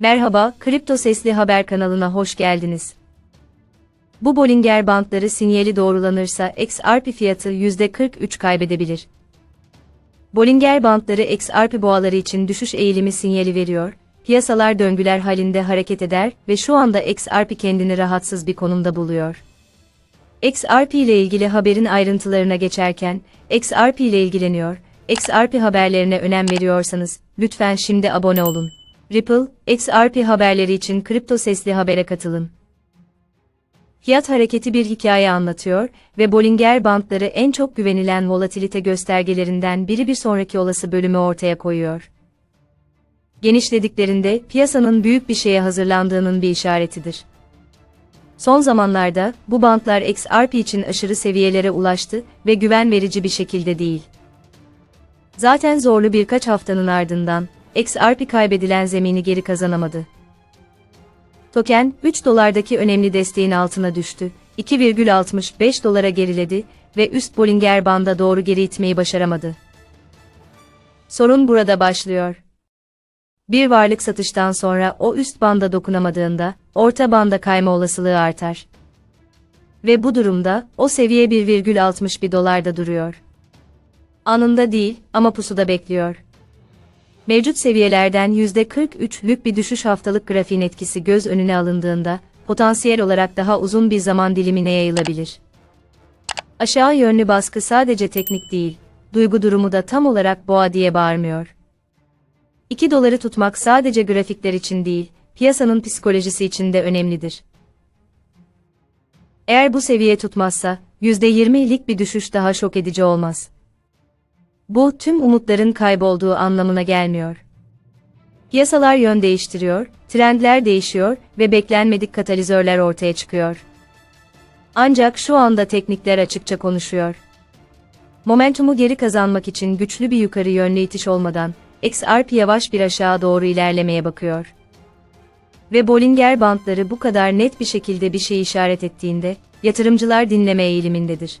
Merhaba, Kripto Sesli Haber kanalına hoş geldiniz. Bu Bollinger Bandları sinyali doğrulanırsa XRP fiyatı %43 kaybedebilir. Bollinger Bandları XRP boğaları için düşüş eğilimi sinyali veriyor, piyasalar döngüler halinde hareket eder ve şu anda XRP kendini rahatsız bir konumda buluyor. XRP ile ilgili haberin ayrıntılarına geçerken, XRP ile ilgileniyor, XRP haberlerine önem veriyorsanız, lütfen şimdi abone olun. Ripple, XRP haberleri için kripto sesli habere katılın. Fiyat hareketi bir hikaye anlatıyor ve Bollinger Bandları en çok güvenilen volatilite göstergelerinden biri bir sonraki olası bölümü ortaya koyuyor. Genişlediklerinde piyasanın büyük bir şeye hazırlandığının bir işaretidir. Son zamanlarda bu bantlar XRP için aşırı seviyelere ulaştı ve güven verici bir şekilde değil. Zaten zorlu birkaç haftanın ardından XRP kaybedilen zemini geri kazanamadı. Token, 3 dolardaki önemli desteğin altına düştü, 2,65 dolara geriledi ve üst Bollinger Band'a doğru geri itmeyi başaramadı. Sorun burada başlıyor. Bir varlık satıştan sonra o üst banda dokunamadığında, orta banda kayma olasılığı artar. Ve bu durumda, o seviye 1,61 dolarda duruyor. Anında değil, ama pusuda bekliyor. Mevcut seviyelerden %43'lük bir düşüş haftalık grafiğin etkisi göz önüne alındığında, potansiyel olarak daha uzun bir zaman dilimine yayılabilir. Aşağı yönlü baskı sadece teknik değil, duygu durumu da tam olarak boğa diye bağırmıyor. 2 doları tutmak sadece grafikler için değil, piyasanın psikolojisi için de önemlidir. Eğer bu seviye tutmazsa, %20'lik bir düşüş daha şok edici olmaz. Bu tüm umutların kaybolduğu anlamına gelmiyor. Piyasalar yön değiştiriyor, trendler değişiyor ve beklenmedik katalizörler ortaya çıkıyor. Ancak şu anda teknikler açıkça konuşuyor. Momentumu geri kazanmak için güçlü bir yukarı yönlü itiş olmadan, XRP yavaş bir aşağı doğru ilerlemeye bakıyor. Ve Bollinger Bandları bu kadar net bir şekilde bir şey işaret ettiğinde, yatırımcılar dinleme eğilimindedir.